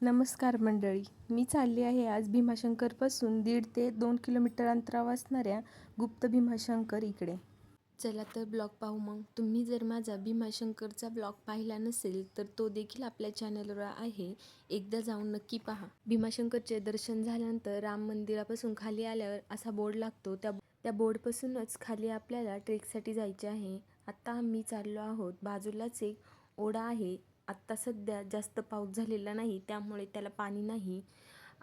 नमस्कार मंडळी. मी चालली आहे आज भीमाशंकरपासून दीड ते दोन किलोमीटर अंतरावर असणाऱ्या गुप्त भीमाशंकर इकडे. चला तर ब्लॉग पाहू मग. तुम्ही जर माझा भीमाशंकरचा ब्लॉग पाहिला नसेल तर तो देखील आपल्या चॅनलवर आहे. एकदा जाऊन नक्की पहा. भीमाशंकरचे दर्शन झाल्यानंतर राम मंदिरापासून खाली आल्यावर असा बोर्ड लागतो. त्या त्या बोर्डपासूनच खाली आपल्याला ट्रेकसाठी जायचे आहे. आत्ता आम्ही चाललो आहोत. बाजूलाच एक ओढा आहे. आत्ता सध्या जास्त पाऊस झालेला नाही त्यामुळे त्याला पाणी नाही.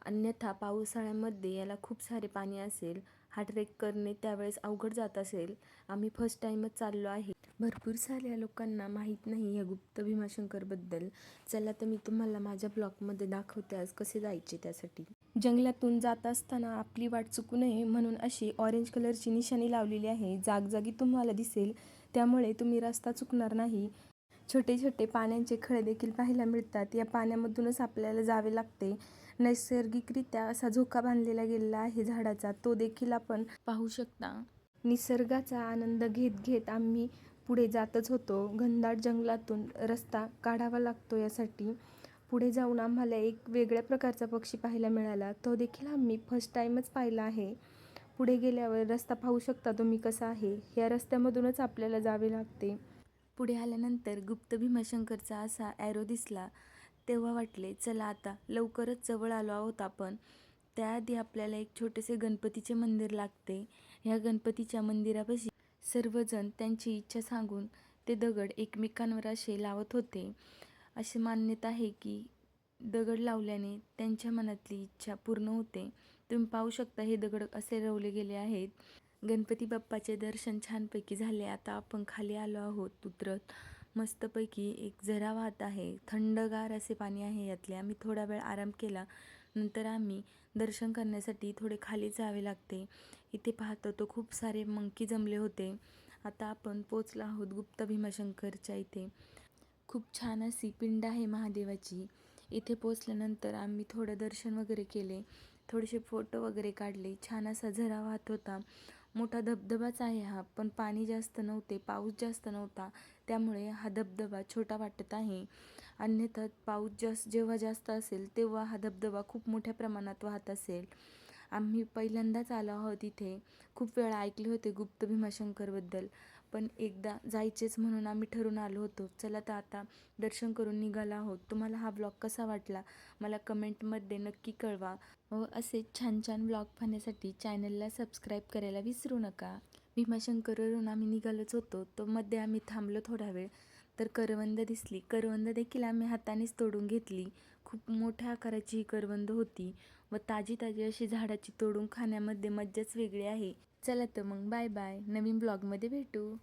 अन्यथा पावसाळ्यामध्ये याला खूप सारे पाणी असेल हा ट्रेक करणे त्यावेळेस अवघड जात असेल. आम्ही फर्स्ट टाईमच चाललो आहे. भरपूर साऱ्या लोकांना माहीत नाही या गुप्त भीमाशंकरबद्दल. चला तर मी तुम्हाला माझ्या ब्लॉगमध्ये दाखवते आज कसे जायचे त्यासाठी. जंगलातून जात असताना आपली वाट चुकू नये म्हणून अशी ऑरेंज कलरची निशाणी लावलेली आहे. जागजागी तुम्हाला दिसेल त्यामुळे तुम्ही रस्ता चुकणार नाही. छोटे छोटे पाण्याचे खळे देखील पाहायला मिळतात या पाण्यामधूनच आपल्याला जावे लागते. नैसर्गिकरित्या असा झोका बांधलेला गेलेला आहे झाडाचा तो देखील आपण पाहू शकता. निसर्गाचा आनंद घेत घेत आम्ही पुढे जातच होतो. घनदाट जंगलातून रस्ता काढावा लागतो यासाठी. पुढे जाऊन आम्हाला एक वेगळ्या प्रकारचा पक्षी पाहायला मिळाला. तो देखील आम्ही फर्स्ट टाईमच पाहिला आहे. पुढे गेल्यावर रस्ता पाहू शकता तुम्ही कसा आहे. या रस्त्यामधूनच आपल्याला जावे लागते. पुढे आल्यानंतर गुप्त भीमाशंकरचा असा ॲरो दिसला. तेव्हा वाटले चला आता लवकरच जवळ आलो आहोत आपण. त्याआधी आपल्याला एक छोटेसे गणपतीचे मंदिर लागते. ह्या गणपतीच्या मंदिरापाशी सर्वजण त्यांची इच्छा सांगून ते दगड एकमेकांवर असे लावत होते. अशी मान्यता आहे की दगड लावल्याने त्यांच्या मनातली इच्छा पूर्ण होते. तुम्ही पाहू शकता हे दगड असे रवले गेले आहेत. गणपती बाप्पाचे दर्शन छानपैकी झाले. आता आपण खाली आलो आहोत उतरत. मस्तपैकी एक झरा वाहत आहे. थंडगार असे पाणी आहे यातले. आम्ही थोडा वेळ आराम केला. नंतर आम्ही दर्शन करण्यासाठी थोडे खाली जावे लागते. इथे पाहतो तो खूप सारे मंकी जमले होते. आता आपण पोचलो आहोत गुप्त भीमाशंकरच्या इथे. खूप छान अशी पिंड आहे महादेवाची. इथे पोचल्यानंतर आम्ही थोडं दर्शन वगैरे केले. थोडेसे फोटो वगैरे काढले. छान असा झरा वाहत होता. मोठा धबधबाच आहे हा पण पाणी जास्त नव्हते पाऊस जास्त नव्हता. त्यामुळे हा धबधबा छोटा वाटत आहे. अन्यथा पाऊस जास्त जेव्हा जास्त असेल तेव्हा हा धबधबा खूप मोठ्या प्रमाणात वाहत असेल. आम्ही पहिल्यांदाच आलो आहोत इथे. खूप वेळा ऐकले होते गुप्त भीमाशंकरबद्दल. पण एकदा जायचेच म्हणून आम्ही ठरून आलो होतो. चला तर आता दर्शन करून निघाला आहोत. तुम्हाला हा ब्लॉग कसा वाटला? मला कमेंटमध्ये नक्की कळवा. व असे छान छान ब्लॉग पाहण्यासाठी चॅनलला सबस्क्राईब करायला विसरू नका. भीमाशंकरवरून आम्ही निघालोच होतो. तो मध्ये आम्ही थांबलो थोडा वेळ. तर करवंद दिसली. करवंद देखील आम्ही हातानेच तोडून घेतली. खूप मोठ्या आकाराची ही करवंद होती. व ताजी ताजी अशी झाडाची तोडून खाण्यामध्ये मज्जाच वेगळी आहे. चला तर मग बाय बाय. नवीन ब्लॉगमध्ये भेटू.